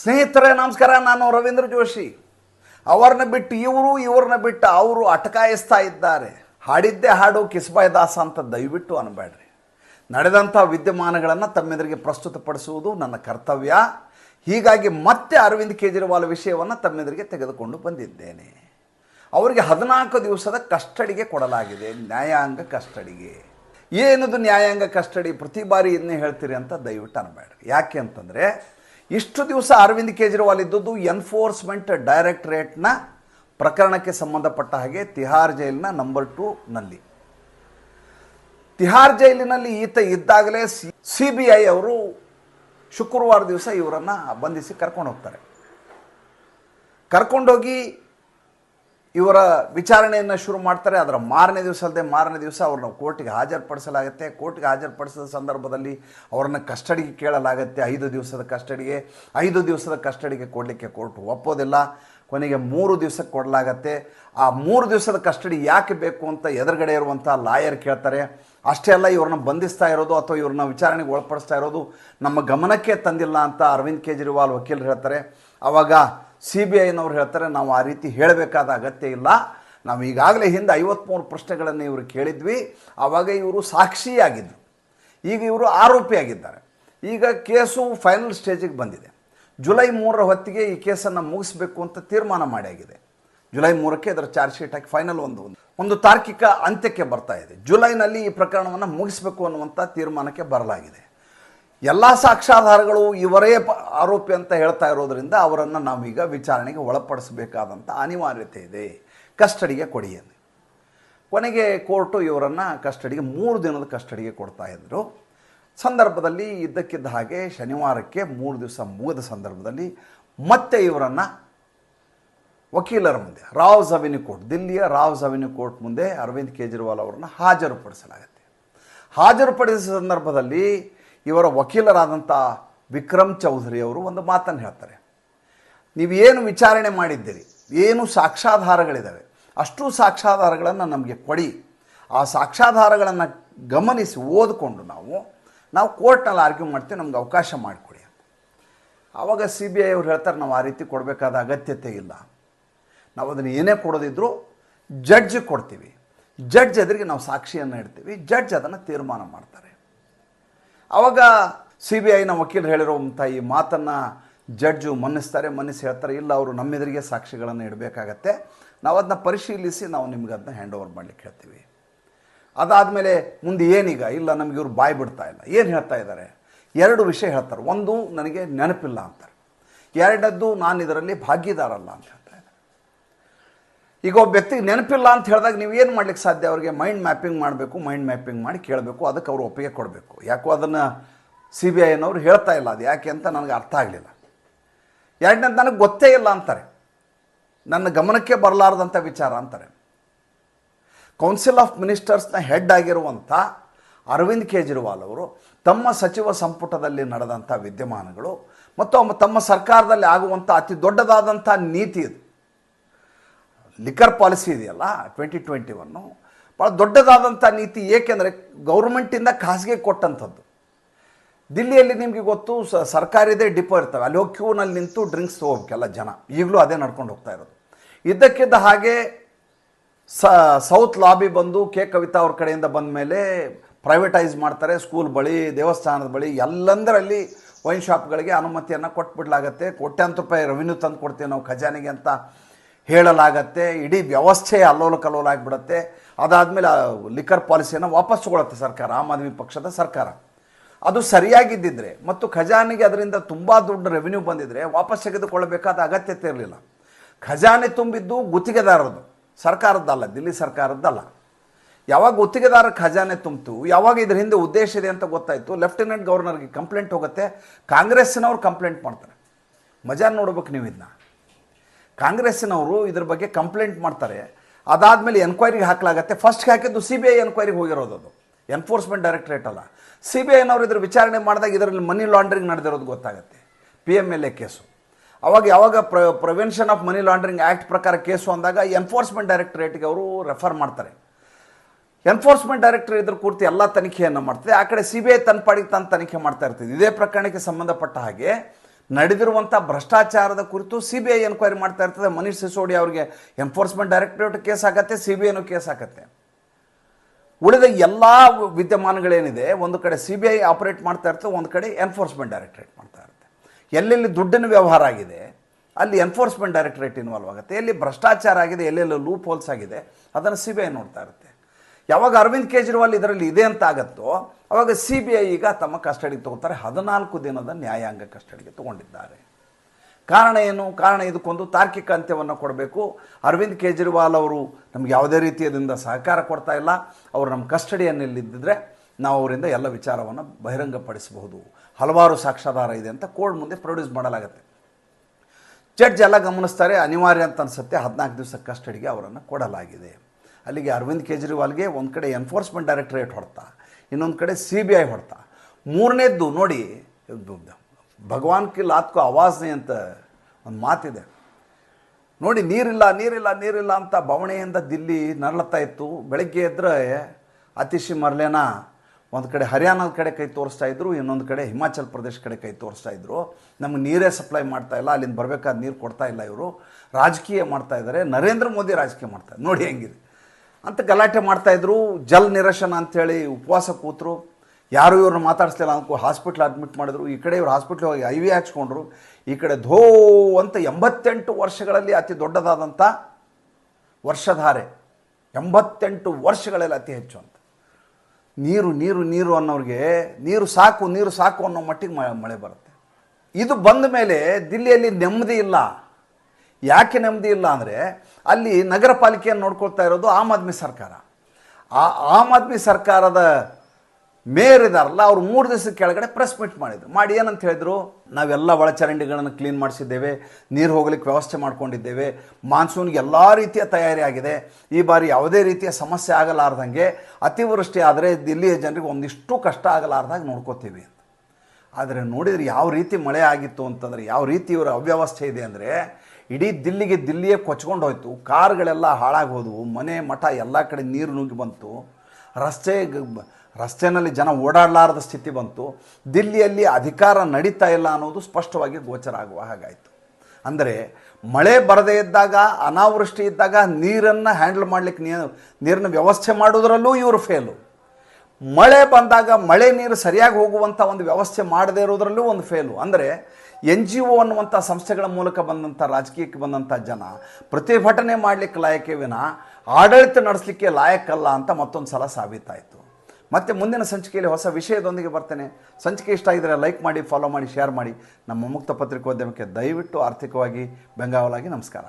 ಸ್ನೇಹಿತರೇ, ನಮಸ್ಕಾರ, ನಾನು ರವೀಂದ್ರ ಜೋಶಿ. ಅವರನ್ನ ಬಿಟ್ಟು ಇವರು, ಇವ್ರನ್ನ ಬಿಟ್ಟು ಅವರು ಅಟಕಾಯಿಸ್ತಾ ಇದ್ದಾರೆ. ಹಾಡಿದ್ದೇ ಹಾಡು ಕಿಸ್ಬಾಯ್ ದಾಸ ಅಂತ ದಯವಿಟ್ಟು ಅನ್ಬೇಡ್ರಿ ನಡೆದಂಥ ವಿದ್ಯಮಾನಗಳನ್ನು ತಮ್ಮೆದುರಿಗೆ ಪ್ರಸ್ತುತಪಡಿಸುವುದು ನನ್ನ ಕರ್ತವ್ಯ. ಹೀಗಾಗಿ ಮತ್ತೆ ಅರವಿಂದ್ ಕೇಜ್ರಿವಾಲ್ ವಿಷಯವನ್ನು ತಮ್ಮೆದುರಿಗೆ ತೆಗೆದುಕೊಂಡು ಬಂದಿದ್ದೇನೆ. ಅವರಿಗೆ ಹದಿನಾಲ್ಕು ದಿವಸದ ಕಸ್ಟಡಿಗೆ ಕೊಡಲಾಗಿದೆ, ನ್ಯಾಯಾಂಗ ಕಸ್ಟಡಿಗೆ. ಏನದು ನ್ಯಾಯಾಂಗ ಕಸ್ಟಡಿ? ಪ್ರತಿ ಬಾರಿ ಇದನ್ನೇ ಹೇಳ್ತೀರಿ ಅಂತ ದಯವಿಟ್ಟು ಅನ್ಬೇಡ್ರಿ ಯಾಕೆ ಅಂತಂದರೆ ಇಷ್ಟು ದಿವಸ ಅರವಿಂದ್ ಕೇಜ್ರಿವಾಲ್ ಇದ್ದದ್ದು ಎನ್ಫೋರ್ಸ್ಮೆಂಟ್ ಡೈರೆಕ್ಟರೇಟ್ನ ಪ್ರಕರಣಕ್ಕೆ ಸಂಬಂಧಪಟ್ಟ ಹಾಗೆ ತಿಹಾರ್ ಜೈಲಿನ ನಂಬರ್ ಟೂ ನಲ್ಲಿ. ತಿಹಾರ್ ಜೈಲಿನಲ್ಲಿ ಈತ ಇದ್ದಾಗಲೇ ಸಿ ಬಿ ಅವರು ಶುಕ್ರವಾರ ದಿವಸ ಇವರನ್ನು ಬಂಧಿಸಿ ಕರ್ಕೊಂಡು ಹೋಗ್ತಾರೆ. ಕರ್ಕೊಂಡೋಗಿ ಇವರ ವಿಚಾರಣೆಯನ್ನು ಶುರು ಮಾಡ್ತಾರೆ. ಅದರ ಮಾರನೇ ದಿವಸ ಅಲ್ಲದೆ ಮಾರನೇ ದಿವಸ ಅವ್ರನ್ನ ಕೋರ್ಟಿಗೆ ಹಾಜರುಪಡಿಸಲಾಗುತ್ತೆ. ಕೋರ್ಟ್ಗೆ ಹಾಜರುಪಡಿಸಿದ ಸಂದರ್ಭದಲ್ಲಿ ಅವ್ರನ್ನ ಕಸ್ಟಡಿಗೆ ಕೇಳಲಾಗುತ್ತೆ. ಐದು ದಿವಸದ ಕಸ್ಟಡಿಗೆ. ಐದು ದಿವಸದ ಕಸ್ಟಡಿಗೆ ಕೊಡಲಿಕ್ಕೆ ಕೋರ್ಟ್ ಒಪ್ಪೋದಿಲ್ಲ. ಕೊನೆಗೆ ಮೂರು ದಿವಸಕ್ಕೆ ಕೊಡಲಾಗತ್ತೆ. ಆ ಮೂರು ದಿವಸದ ಕಸ್ಟಡಿ ಯಾಕೆ ಬೇಕು ಅಂತ ಎದುರುಗಡೆ ಇರುವಂಥ ಲಾಯರ್ ಕೇಳ್ತಾರೆ. ಅಷ್ಟೇ ಅಲ್ಲ, ಇವ್ರನ್ನ ಬಂಧಿಸ್ತಾ ಇರೋದು ಅಥವಾ ಇವ್ರನ್ನ ವಿಚಾರಣೆಗೆ ಒಳಪಡಿಸ್ತಾ ಇರೋದು ನಮ್ಮ ಗಮನಕ್ಕೆ ತಂದಿಲ್ಲ ಅಂತ ಅರವಿಂದ್ ಕೇಜ್ರಿವಾಲ್ ವಕೀಲರು ಹೇಳ್ತಾರೆ. ಆವಾಗ ಸಿ ಬಿ ಐನವ್ರು ಹೇಳ್ತಾರೆ, ನಾವು ಆ ರೀತಿ ಹೇಳಬೇಕಾದ ಅಗತ್ಯ ಇಲ್ಲ. ನಾವು ಈಗಾಗಲೇ ಹಿಂದೆ ಐವತ್ತ್ಮೂರು ಪ್ರಶ್ನೆಗಳನ್ನು ಇವರು ಕೇಳಿದ್ವಿ. ಆವಾಗ ಇವರು ಸಾಕ್ಷಿಯಾಗಿದ್ದರು ಈಗ ಇವರು ಆರೋಪಿಯಾಗಿದ್ದಾರೆ. ಈಗ ಕೇಸು ಫೈನಲ್ ಸ್ಟೇಜಿಗೆ ಬಂದಿದೆ. ಜುಲೈ ಮೂರರ ಹೊತ್ತಿಗೆ ಈ ಕೇಸನ್ನು ಮುಗಿಸ್ಬೇಕು ಅಂತ ತೀರ್ಮಾನ ಮಾಡಿಯಾಗಿದೆ. ಜುಲೈ ಮೂರಕ್ಕೆ ಅದರ ಚಾರ್ಜ್ ಶೀಟ್ ಹಾಕಿ ಫೈನಲ್ ಒಂದು ಒಂದು ತಾರ್ಕಿಕ ಅಂತ್ಯಕ್ಕೆ ಬರ್ತಾ ಇದೆ. ಜುಲೈನಲ್ಲಿ ಈ ಪ್ರಕರಣವನ್ನು ಮುಗಿಸ್ಬೇಕು ಅನ್ನುವಂಥ ತೀರ್ಮಾನಕ್ಕೆ ಬರಲಾಗಿದೆ. ಎಲ್ಲ ಸಾಕ್ಷ್ಯಾಧಾರಗಳು ಇವರೇ ಆರೋಪಿ ಅಂತ ಹೇಳ್ತಾ ಇರೋದರಿಂದ ಅವರನ್ನು ನಾವೀಗ ವಿಚಾರಣೆಗೆ ಒಳಪಡಿಸಬೇಕಾದಂಥ ಅನಿವಾರ್ಯತೆ ಇದೆ. ಕಸ್ಟಡಿಗೆ ಕೊಡಿ ಎಂದು ಕೊನೆಗೆ ಕೋರ್ಟು ಇವರನ್ನು ಕಸ್ಟಡಿಗೆ ಮೂರು ದಿನದ ಕಸ್ಟಡಿಗೆ ಕೊಡ್ತಾ ಇದ್ದರು ಸಂದರ್ಭದಲ್ಲಿ ಇದ್ದಕ್ಕಿದ್ದ ಹಾಗೆ ಶನಿವಾರಕ್ಕೆ ಮೂರು ದಿವಸ ಮುಗಿದ ಸಂದರ್ಭದಲ್ಲಿ ಮತ್ತೆ ಇವರನ್ನು ವಕೀಲರ ಮುಂದೆ, ರಾವ್ ಜವಿನಿ ಕೋರ್ಟ್, ದಿಲ್ಲಿಯ ರಾವ್ ಜವಿನಿ ಕೋರ್ಟ್ ಮುಂದೆ ಅರವಿಂದ್ ಕೇಜ್ರಿವಾಲ್ ಅವರನ್ನು ಹಾಜರುಪಡಿಸಲಾಗುತ್ತೆ. ಹಾಜರುಪಡಿಸಿದ ಸಂದರ್ಭದಲ್ಲಿ ಇವರ ವಕೀಲರಾದಂಥ ವಿಕ್ರಮ್ ಚೌಧರಿ ಅವರು ಒಂದು ಮಾತನ್ನು ಹೇಳ್ತಾರೆ. ನೀವು ಏನು ವಿಚಾರಣೆ ಮಾಡಿದ್ದೀರಿ, ಏನು ಸಾಕ್ಷ್ಯಾಧಾರಗಳಿದ್ದಾವೆ, ಅಷ್ಟು ಸಾಕ್ಷ್ಯಾಧಾರಗಳನ್ನು ನಮಗೆ ಕೊಡಿ. ಆ ಸಾಕ್ಷ್ಯಾಧಾರಗಳನ್ನು ಗಮನಿಸಿ ಓದಿಕೊಂಡು ನಾವು ನಾವು ಕೋರ್ಟ್ನಲ್ಲಿ ಆರ್ಗ್ಯೂ ಮಾಡ್ತೀವಿ, ನಮ್ಗೆ ಅವಕಾಶ ಮಾಡಿಕೊಡಿ ಅಂತ. ಆವಾಗ ಸಿ ಬಿ ಐ ಅವ್ರು ಹೇಳ್ತಾರೆ, ನಾವು ಆ ರೀತಿ ಕೊಡಬೇಕಾದ ಅಗತ್ಯತೆ ಇಲ್ಲ. ನಾವು ಅದನ್ನು ಏನೇ ಕೊಡೋದಿದ್ರೂ ಜಡ್ಜ್ ಕೊಡ್ತೀವಿ. ಜಡ್ಜ್ ಎದುರಿಗೆ ನಾವು ಸಾಕ್ಷಿಯನ್ನು ಇಡ್ತೀವಿ ಜಡ್ಜ್ ಅದನ್ನು ತೀರ್ಮಾನ ಮಾಡ್ತಾರೆ. ಆವಾಗ ಸಿ ಬಿ ಐನ ವಕೀಲರು ಹೇಳಿರುವಂಥ ಈ ಮಾತನ್ನು ಜಡ್ಜು ಮನ್ನಿಸ್ತಾರೆ, ಮನ್ನಿಸಿ ಹೇಳ್ತಾರೆ, ಇಲ್ಲ ಅವರು ನಮ್ಮೆದುರಿಗೆ ಸಾಕ್ಷಿಗಳನ್ನು ಇಡಬೇಕಾಗತ್ತೆ. ನಾವು ಅದನ್ನ ಪರಿಶೀಲಿಸಿ ನಾವು ನಿಮ್ಗೆ ಅದನ್ನ ಹ್ಯಾಂಡ್ ಓವರ್ ಮಾಡಲಿಕ್ಕೆ ಹೇಳ್ತೀವಿ. ಅದಾದಮೇಲೆ ಮುಂದೆ ಏನೀಗ? ಇಲ್ಲ, ನಮಗೆ ಇವರು ಬಾಯಿ ಬಿಡ್ತಾ ಇಲ್ಲ. ಏನು ಹೇಳ್ತಾ ಇದ್ದಾರೆ ಎರಡು ವಿಷಯ ಹೇಳ್ತಾರೆ. ಒಂದು, ನನಗೆ ನೆನಪಿಲ್ಲ ಅಂತಾರೆ. ಎರಡದ್ದು, ನಾನು ಇದರಲ್ಲಿ ಭಾಗಿದಾರಲ್ಲ ಅಂತ. ಈಗ ಒಬ್ಬ ವ್ಯಕ್ತಿಗೆ ನೆನಪಿಲ್ಲ ಅಂತ ಹೇಳಿದಾಗ ನೀವು ಏನು ಮಾಡ್ಲಿಕ್ಕೆ ಸಾಧ್ಯ? ಅವರಿಗೆ ಮೈಂಡ್ ಮ್ಯಾಪಿಂಗ್ ಮಾಡಬೇಕು ಮೈಂಡ್ ಮ್ಯಾಪಿಂಗ್ ಮಾಡಿ ಕೇಳಬೇಕು, ಅದಕ್ಕೆ ಅವರು ಒಪ್ಪಿಗೆ ಕೊಡಬೇಕು. ಯಾಕೋ ಅದನ್ನು ಸಿ ಬಿ ಐನವರು ಹೇಳ್ತಾ ಇಲ್ಲ, ಅದು ಯಾಕೆ ಅಂತ ನನಗೆ ಅರ್ಥ ಆಗಲಿಲ್ಲ. ಎರಡನೇದು ನನಗೆ ಗೊತ್ತೇ ಇಲ್ಲ ಅಂತಾರೆ. ನನ್ನ ಗಮನಕ್ಕೆ ಬರಲಾರ್ದಂಥ ವಿಚಾರ ಅಂತಾರೆ. ಕೌನ್ಸಿಲ್ ಆಫ್ ಮಿನಿಸ್ಟರ್ಸ್ನ ಹೆಡ್ ಆಗಿರುವಂಥ ಅರವಿಂದ್ ಕೇಜ್ರಿವಾಲ್ ಅವರು ತಮ್ಮ ಸಚಿವ ಸಂಪುಟದಲ್ಲಿ ನಡೆದಂಥ ವಿದ್ಯಮಾನಗಳು ಮತ್ತು ತಮ್ಮ ಸರ್ಕಾರದಲ್ಲಿ ಆಗುವಂಥ ಅತಿ ದೊಡ್ಡದಾದಂಥ ನೀತಿ ಇದು. ಲಿಕ್ಕರ್ ಪಾಲಿಸಿ ಇದೆಯಲ್ಲ ಟ್ವೆಂಟಿ ಟ್ವೆಂಟಿ ಒನ್ನು ಭಾಳ ದೊಡ್ಡದಾದಂಥ ನೀತಿ ಏಕೆಂದರೆ ಗೌರ್ಮೆಂಟಿಂದ ಖಾಸಗಿ ಕೊಟ್ಟಂಥದ್ದು. ದಿಲ್ಲಿಯಲ್ಲಿ ನಿಮಗೆ ಗೊತ್ತು, ಸ ಸರ್ಕಾರಿದೇ ಡಿಪೋ ಇರ್ತವೆ, ಅಲ್ಲಿ ಹೋಗಿ ಕ್ಯೂನಲ್ಲಿ ನಿಂತು ಡ್ರಿಂಕ್ಸ್ ತೊಗೋಬೇಕೆಲ್ಲ ಜನ. ಈಗಲೂ ಅದೇ ನಡ್ಕೊಂಡು ಹೋಗ್ತಾ ಇರೋದು. ಇದ್ದಕ್ಕಿದ್ದ ಹಾಗೆ ಸ, ಸೌತ್ ಲಾಬಿ ಬಂದು ಕೆ ಕವಿತಾ ಅವ್ರ ಕಡೆಯಿಂದ ಬಂದ ಮೇಲೆ ಪ್ರೈವೇಟೈಸ್ ಮಾಡ್ತಾರೆ, ಸ್ಕೂಲ್ ಬಳಿ, ದೇವಸ್ಥಾನದ ಬಳಿ, ಎಲ್ಲಂದರಲ್ಲಿ ವೈನ್ ಶಾಪ್ಗಳಿಗೆ ಅನುಮತಿಯನ್ನು ಕೊಟ್ಬಿಡ್ಲಾಗತ್ತೆ. ಕೋಟ್ಯಾಂತರ ರೂಪಾಯಿ ರೆವಿನ್ಯೂ ತಂದು ಕೊಡ್ತೀವಿ ನಾವು ಖಜಾನೆಗೆ ಅಂತ ಹೇಳಲಾಗತ್ತೆ, ಇಡೀ ವ್ಯವಸ್ಥೆ ಅಲ್ಲೋಲ ಕಲ್ಲೋಲ ಆಗಿಬಿಡುತ್ತೆ ಅದಾದಮೇಲೆ ಲಿಕ್ಕರ್ ಪಾಲಿಸಿಯನ್ನು ವಾಪಸ್ ತಗೊಳುತ್ತೆ ಸರ್ಕಾರ, ಆಮ್ ಆದ್ಮಿ ಪಕ್ಷದ ಸರ್ಕಾರ. ಅದು ಸರಿಯಾಗಿದ್ದಿದ್ರೆ ಮತ್ತು ಖಜಾನೆಗೆ ಅದರಿಂದ ತುಂಬ ದೊಡ್ಡ ರೆವಿನ್ಯೂ ಬಂದಿದ್ರೆ ವಾಪಸ್ ತೆಗೆದುಕೊಳ್ಳಬೇಕಾದ ಅಗತ್ಯತೆ ಇರಲಿಲ್ಲ. ಖಜಾನೆ ತುಂಬಿದ್ದು ಗುತ್ತಿಗೆದಾರರದು, ಸರ್ಕಾರದ್ದಲ್ಲ, ದಿಲ್ಲಿ ಸರ್ಕಾರದ್ದಲ್ಲ. ಯಾವಾಗ ಗುತ್ತಿಗೆದಾರ ಖಜಾನೆ ತುಂಬಿತು, ಯಾವಾಗ ಇದ್ರ ಹಿಂದೆ ಉದ್ದೇಶ ಇದೆ ಅಂತ ಗೊತ್ತಾಯಿತು. ಲೆಫ್ಟಿನೆಂಟ್ ಗವರ್ನರ್ಗೆ ಕಂಪ್ಲೇಂಟ್ ಹೋಗುತ್ತೆ, ಕಾಂಗ್ರೆಸ್ಸಿನವ್ರು ಕಂಪ್ಲೇಂಟ್ ಮಾಡ್ತಾರೆ. ಮಜಾ ನೋಡ್ಬೇಕು ನೀವು ಇದನ್ನ ಕಾಂಗ್ರೆಸ್ಸಿನವರು ಇದ್ರ ಬಗ್ಗೆ ಕಂಪ್ಲೇಂಟ್ ಮಾಡ್ತಾರೆ. ಅದಾದಮೇಲೆ ಎನ್ಕ್ವೈರಿಗೆ ಹಾಕಲಾಗತ್ತೆ. ಫಸ್ಟ್ ಹಾಕಿದ್ದು ಸಿ ಬಿ ಐ ಎನ್ಕ್ವೈರಿಗೆ ಹೋಗಿರೋದು ಅದು. ಎನ್ಫೋರ್ಸ್ಮೆಂಟ್ ಡೈರೆಕ್ಟ್ರೇಟ್ ಅಲ್ಲ. ಸಿ ಬಿ ಐನವ್ರು ಇದ್ರ ವಿಚಾರಣೆ ಮಾಡಿದಾಗ ಇದರಲ್ಲಿ ಮನಿ ಲಾಂಡ್ರಿಂಗ್ ನಡೆದಿರೋದು ಗೊತ್ತಾಗುತ್ತೆ. P M L A case. ಅವಾಗ ಯಾವಾಗ ಪ್ರ prevention of money laundering act ಪ್ರಕಾರ ಕೇಸು ಅಂದಾಗ ಎನ್ಫೋರ್ಸ್ಮೆಂಟ್ ಡೈರೆಕ್ಟ್ರೇಟ್ಗೆ ಅವರು ರೆಫರ್ ಮಾಡ್ತಾರೆ. ಎನ್ಫೋರ್ಸ್ಮೆಂಟ್ ಡೈರೆಕ್ಟರ್ ಇದ್ರ ಕೂರ್ತಿ ಎಲ್ಲ ತನಿಖೆಯನ್ನು ಮಾಡ್ತದೆ. ಆ ಕಡೆ ಸಿ ಬಿ ಐ ತನ್ನ ಪಾಡಿಗೆ ತಾನು ತನಿಖೆ ಮಾಡ್ತಾ ಇರ್ತದೆ ಇದೇ ಪ್ರಕರಣಕ್ಕೆ ಸಂಬಂಧಪಟ್ಟ ಹಾಗೆ ನಡೆದಿರುವಂಥ ಭ್ರಷ್ಟಾಚಾರದ ಕುರಿತು ಸಿ ಬಿ ಐ ಎನ್ಕ್ವೈರಿ ಮಾಡ್ತಾ ಇರ್ತದೆ. ಮನೀಶ್ ಸಿಸೋಡಿ ಅವರಿಗೆ ಎನ್ಫೋರ್ಸ್ಮೆಂಟ್ ಡೈರೆಕ್ಟರೇಟ್ ಕೇಸ್ ಆಗತ್ತೆ ಸಿ ಬಿ ಐನೂ ಕೇಸ್ ಆಗತ್ತೆ. ಉಳಿದ ಎಲ್ಲ ವಿದ್ಯಮಾನಗಳೇನಿದೆ, ಒಂದು ಕಡೆ ಸಿ ಬಿ ಐ ಆಪರೇಟ್ ಮಾಡ್ತಾ ಇರ್ತದೆ, ಒಂದು ಕಡೆ ಎನ್ಫೋರ್ಸ್ಮೆಂಟ್ ಡೈರೆಕ್ಟರೇಟ್ ಮಾಡ್ತಾ ಇರುತ್ತೆ. ಎಲ್ಲೆಲ್ಲಿ ದುಡ್ಡಿನ ವ್ಯವಹಾರ ಆಗಿದೆ, ಅಲ್ಲಿ ಎನ್ಫೋರ್ಸ್ಮೆಂಟ್ ಡೈರೆಕ್ಟರೇಟ್ ಇನ್ವಾಲ್ವ್ ಆಗುತ್ತೆ. ಎಲ್ಲಿ ಭ್ರಷ್ಟಾಚಾರ ಆಗಿದೆ, ಎಲ್ಲೆಲ್ಲಿ ಲೂಪ್ ಹೋಲ್ಸ್ ಆಗಿದೆ, ಅದನ್ನು ಸಿ ಬಿ ಐ ನೋಡ್ತಾ ಇರುತ್ತೆ. ಯಾವಾಗ ಅರವಿಂದ್ ಕೇಜ್ರಿವಾಲ್ ಇದರಲ್ಲಿ ಇದೆ ಅಂತ ಆಗತ್ತೋ ಅವಾಗ ಸಿ ಬಿ ಐ ಈಗ ತಮ್ಮ ಕಸ್ಟಡಿಗೆ ತಗೋತಾರೆ. ಹದಿನಾಲ್ಕು ದಿನದ ನ್ಯಾಯಾಂಗ ಕಸ್ಟಡಿಗೆ ತಗೊಂಡಿದ್ದಾರೆ. ಕಾರಣ ಏನು? ಕಾರಣ ಇದಕ್ಕೊಂದು ತಾರ್ಕಿಕ ಅಂತ್ಯವನ್ನು ಕೊಡಬೇಕು. ಅರವಿಂದ್ ಕೇಜ್ರಿವಾಲ್ ಅವರು ನಮ್ಗೆ ಯಾವುದೇ ರೀತಿಯದಿಂದ ಸಹಕಾರ ಕೊಡ್ತಾ ಇಲ್ಲ. ಅವರು ನಮ್ಮ ಕಸ್ಟಡಿಯನ್ನಲ್ಲಿದ್ದರೆ ನಾವು ಅವರಿಂದ ಎಲ್ಲ ವಿಚಾರವನ್ನು ಬಹಿರಂಗಪಡಿಸಬಹುದು. ಹಲವಾರು ಸಾಕ್ಷ್ಯಾಧಾರ ಇದೆ ಅಂತ ಕೋರ್ಟ್ ಮುಂದೆ ಪ್ರೊಡ್ಯೂಸ್ ಮಾಡಲಾಗುತ್ತೆ. ಜಡ್ಜ್ ಎಲ್ಲ ಗಮನಿಸ್ತಾರೆ. ಅನಿವಾರ್ಯ ಅಂತ ಅನಿಸುತ್ತೆ. ಹದಿನಾಲ್ಕು ದಿವಸ ಕಸ್ಟಡಿಗೆ ಅವರನ್ನು ಕೊಡಲಾಗಿದೆ. ಅಲ್ಲಿಗೆ ಅರವಿಂದ್ ಕೇಜ್ರಿವಾಲ್ಗೆ ಒಂದು ಕಡೆ ಎನ್ಫೋರ್ಸ್ಮೆಂಟ್ ಡೈರೆಕ್ಟರೇಟ್ ಹೊಡ್ತಾ, ಇನ್ನೊಂದು ಕಡೆ ಸಿ ಬಿ ಐ ಹೊಡ್ತಾ. ಮೂರನೇದ್ದು ನೋಡಿ ಭಗವಾನ್ ಕಿ ಲಾತ್ಕೋ ಅಂತ ಒಂದು ಮಾತಿದೆ. ನೋಡಿ, ನೀರಿಲ್ಲ ನೀರಿಲ್ಲ ನೀರಿಲ್ಲ ಅಂತ ಬವಣೆಯಿಂದ ದಿಲ್ಲಿ ನರಳುತ್ತಾ ಇತ್ತು. ಬೆಳಗ್ಗೆ ಎದ್ದರೆ ಅತಿಶಿ ಮರ್ಲೇನ ಒಂದು ಕಡೆ ಹರಿಯಾಣದ ಕಡೆ ಕೈ ತೋರಿಸ್ತಾ ಇದ್ರು, ಇನ್ನೊಂದು ಕಡೆ ಹಿಮಾಚಲ್ ಪ್ರದೇಶ ಕಡೆ ಕೈ ತೋರಿಸ್ತಾ ಇದ್ರು. ನಮಗೆ ನೀರೇ ಸಪ್ಲೈ ಮಾಡ್ತಾ ಇಲ್ಲ, ಅಲ್ಲಿಂದ ಬರಬೇಕಾದ ನೀರು ಕೊಡ್ತಾ ಇಲ್ಲ ಇವರು. ರಾಜಕೀಯ ಮಾಡ್ತಾ ಇದ್ದಾರೆ ನರೇಂದ್ರ ಮೋದಿ ರಾಜಕೀಯ ಮಾಡ್ತಾರೆ ನೋಡಿ ಹೆಂಗಿದೆ. ಅಂತ ಗಲಾಟೆ ಮಾಡ್ತಾಯಿದ್ರು ಜಲ್ ನಿರಶನ ಅಂಥೇಳಿ ಉಪವಾಸ ಕೂತರು. ಯಾರು ಇವ್ರನ್ನ ಮಾತಾಡಿಸ್ಲಿಲ್ಲ ಅಂದ್ಕೊ ಹಾಸ್ಪಿಟ್ಲ್ ಅಡ್ಮಿಟ್ ಮಾಡಿದ್ರು. ಈ ಕಡೆ ಇವ್ರು ಹಾಸ್ಪಿಟ್ಲ್ ಹೋಗಿ ಐ ವಿ ಹಾಕ್ಸ್ಕೊಂಡ್ರು. ಈ ಕಡೆ ಧೋ ಅಂತ ಎಂಬತ್ತೆಂಟು ವರ್ಷಗಳಲ್ಲಿ ಅತಿ ದೊಡ್ಡದಾದಂಥ ವರ್ಷಧಾರೆ. ಎಂಬತ್ತೆಂಟು ವರ್ಷಗಳಲ್ಲಿ ಅತಿ ಹೆಚ್ಚು ಅಂತ. ನೀರು ನೀರು ನೀರು ಅನ್ನೋರಿಗೆ ನೀರು ಸಾಕು ನೀರು ಸಾಕು ಅನ್ನೋ ಮಟ್ಟಿಗೆ ಮಳೆ ಬರುತ್ತೆ. ಇದು ಬಂದ ಮೇಲೆ ದಿಲ್ಲಿಯಲ್ಲಿ ನೆಮ್ಮದಿ ಇಲ್ಲ. ಯಾಕೆ ನೆಮ್ಮದಿ ಇಲ್ಲ ಅಂದರೆ ಅಲ್ಲಿ ನಗರ ಪಾಲಿಕೆಯನ್ನು ನೋಡ್ಕೊಳ್ತಾ ಇರೋದು ಆಮ್ ಆದ್ಮಿ ಸರ್ಕಾರ. ಆ ಆಮ್ ಆದ್ಮಿ ಸರ್ಕಾರದ ಮೇಯರ್ ಇದಾರಲ್ಲ, ಅವ್ರು ಮೂರು ದಿವಸದ ಕೆಳಗಡೆ ಪ್ರೆಸ್ ಮೀಟ್ ಮಾಡಿದ್ರು. ಮಾಡಿ ಏನಂತ ಹೇಳಿದ್ರು? ನಾವೆಲ್ಲ ಒಳಚರಂಡಿಗಳನ್ನು ಕ್ಲೀನ್ ಮಾಡಿಸಿದ್ದೇವೆ, ನೀರು ಹೋಗ್ಲಿಕ್ಕೆ ವ್ಯವಸ್ಥೆ ಮಾಡ್ಕೊಂಡಿದ್ದೇವೆ ಮಾನ್ಸೂನ್ಗೆ ಎಲ್ಲ ರೀತಿಯ ತಯಾರಿ ಆಗಿದೆ. ಈ ಬಾರಿ ಯಾವುದೇ ರೀತಿಯ ಸಮಸ್ಯೆ ಆಗಲಾರ್ದಂಗೆ ಅತಿವೃಷ್ಟಿ ಆದರೆ ದಿಲ್ಲಿಯ ಜನರಿಗೆ ಒಂದಿಷ್ಟು ಕಷ್ಟ ಆಗಲಾರ್ದಾಗ ನೋಡ್ಕೋತೀವಿ ಅಂತ. ಆದರೆ ನೋಡಿದರೆ ಯಾವ ರೀತಿ ಮಳೆ ಆಗಿತ್ತು ಅಂತಂದರೆ, ಯಾವ ರೀತಿ ಇವರ ಅವ್ಯವಸ್ಥೆ ಇದೆ ಅಂದರೆ ಇಡೀ ದಿಲ್ಲಿಗೆ ದಿಲ್ಲಿಯೇ ಕೊಚ್ಕೊಂಡು ಹೋಯ್ತು. ಕಾರ್ಗಳೆಲ್ಲ ಹಾಳಾಗಿ ಹೋದವು. ಮನೆ, ಮಠ ಎಲ್ಲ ಕಡೆ ನೀರು ನುಗ್ಗಿ ಬಂತು. ರಸ್ತೆ, ರಸ್ತೆನಲ್ಲಿ ಜನ ಓಡಾಡಲಾರದ ಸ್ಥಿತಿ ಬಂತು. ದಿಲ್ಲಿಯಲ್ಲಿ ಅಧಿಕಾರ ನಡೀತಾ ಇಲ್ಲ ಅನ್ನೋದು ಸ್ಪಷ್ಟವಾಗಿ ಗೋಚರ ಆಗುವ ಹಾಗಾಯಿತು. ಅಂದರೆ ಮಳೆ ಬರದೇ ಇದ್ದಾಗ, ಅನಾವೃಷ್ಟಿ ಇದ್ದಾಗ ನೀರನ್ನು ಹ್ಯಾಂಡಲ್ ಮಾಡಲಿಕ್ಕೆ ನೀರು ನೀರಿನ ವ್ಯವಸ್ಥೆ ಮಾಡೋದ್ರಲ್ಲೂ ಇವರು ಫೇಲು ಮಳೆ ಬಂದಾಗ ಮಳೆ ನೀರು ಸರಿಯಾಗಿ ಹೋಗುವಂಥ ಒಂದು ವ್ಯವಸ್ಥೆ ಮಾಡದೇ ಇರೋದ್ರಲ್ಲೂ ಒಂದು ಫೇಲು ಅಂದರೆ ಎನ್ ಜಿ ಒ ಅನ್ನುವಂಥ ಸಂಸ್ಥೆಗಳ ಮೂಲಕ ಬಂದಂಥ ರಾಜಕೀಯಕ್ಕೆ ಬಂದಂಥ ಜನ ಪ್ರತಿಭಟನೆ ಮಾಡಲಿಕ್ಕೆ ಲಾಯಕ್ಕೆ ವಿನ ಆಡಳಿತ ನಡೆಸಲಿಕ್ಕೆ ಲಾಯಕ್ಕಲ್ಲ ಅಂತ ಮತ್ತೊಂದು ಸಲ ಸಾಬೀತಾಯಿತು ಮತ್ತೆ ಮುಂದಿನ ಸಂಚಿಕೆಯಲ್ಲಿ ಹೊಸ ವಿಷಯದೊಂದಿಗೆ ಬರ್ತೇನೆ. ಸಂಚಿಕೆ ಇಷ್ಟ ಇದ್ದರೆ ಲೈಕ್ ಮಾಡಿ ಫಾಲೋ ಮಾಡಿ ಶೇರ್ ಮಾಡಿ. ನಮ್ಮ ಮುಕ್ತ ಪತ್ರಿಕೋದ್ಯಮಕ್ಕೆ ದಯವಿಟ್ಟು ಆರ್ಥಿಕವಾಗಿ ಬೆಂಗಾವಲಾಗಿ ನಮಸ್ಕಾರ.